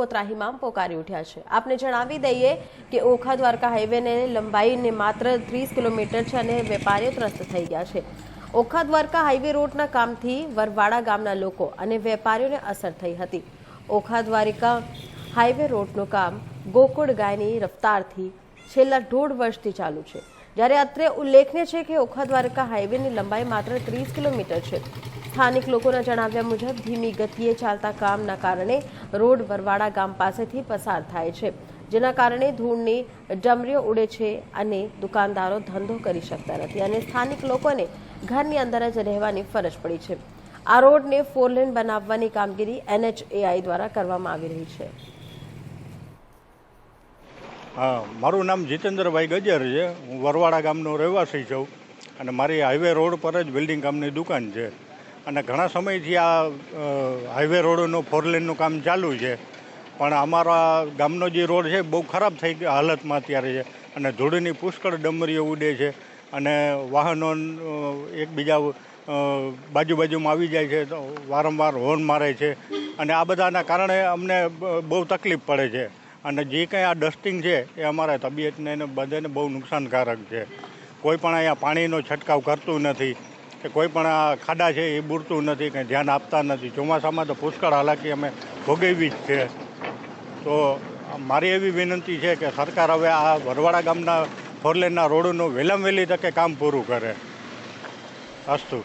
ત્રાહિમામ પોકારી ઉઠ્યા છે. આપને જણાવી દઈએ કે ઓખા દ્વારકા હાઈવેને લંબાઈને માત્ર ત્રીસ કિલોમીટર છે અને વેપારીઓ ત્રસ્ત થઈ ગયા છે. ઓખા દ્વારકા હાઈવે રોડના કામથી વરવાડા ગામના લોકો અને વેપારીઓને અસર થઈ હતી. ઓખા દ્વારિકા હાઈવે રોડનું કામ ગોકુળ ગાયની રફતારથી છેલ્લા દોઢ વર્ષથી ચાલુ છે. જ્યારે અત્રે ઉલ્લેખનીય છે કે ઓખા દ્વારકા હાઈવેની લંબાઈ માત્ર ત્રીસ કિલોમીટર છે. સ્થાનિક લોકોના જણાવ્યા મુજબ, ધીમી ગતિએ ચાલતા કામના કારણે રોડ વરવાડા ગામ પાસેથી પસાર થાય છે, જેના કારણે ધૂળની ડમરીઓ ઉડે છે અને દુકાનદારો ધંધો કરી શકતા નથી અને સ્થાનિક લોકોને ઘરની અંદર જ રહેવાની ફરજ પડી છે. આ રોડને ફોરલેન બનાવવાની કામગીરી એનએચએઆઈ દ્વારા કરવામાં આવી રહી છે. હા, મારું નામ જીતેન્દ્રભાઈ ગજર છે. હું વરવાડા ગામનો રહેવાસી છું અને મારી હાઈવે રોડ પર જ બિલ્ડિંગ કામની દુકાન છે. અને ઘણા સમયથી આ હાઈવે રોડનું ફોરલેનનું કામ ચાલુ છે. પણ અમારા ગામનો જે રોડ છે, બહુ ખરાબ થઈ હાલતમાં અત્યારે છે. અને ધૂળની પુષ્કળ ડમરીઓ ઉડે છે. અને વાહનો એકબીજા બાજુ બાજુમાં આવી જાય છે. તો વારંવાર હોર્ન મારે છે. અને આ બધાના કારણે અમને બહુ તકલીફ પડે છે. અને જે કંઈ આ ડસ્ટિંગ છે, એ અમારા તબિયતને બધાને બહુ નુકસાનકારક છે. કોઈ પણ અહીંયા પાણીનો છંટકાવ કરતું નથી. કે કોઈ પણ આ ખાડા છે એ બૂરતું નથી, કંઈ ધ્યાન આપતા નથી. ચોમાસામાં તો પુષ્કળ હાલાકી અમે ભોગવી જ છે તો મારી એવી વિનંતી છે કે સરકાર હવે આ વરવાડા ગામના, ફોરલેનના રોડનું વહેલામ વહેલી તકે કામ પૂરું કરે. અસ્તુ.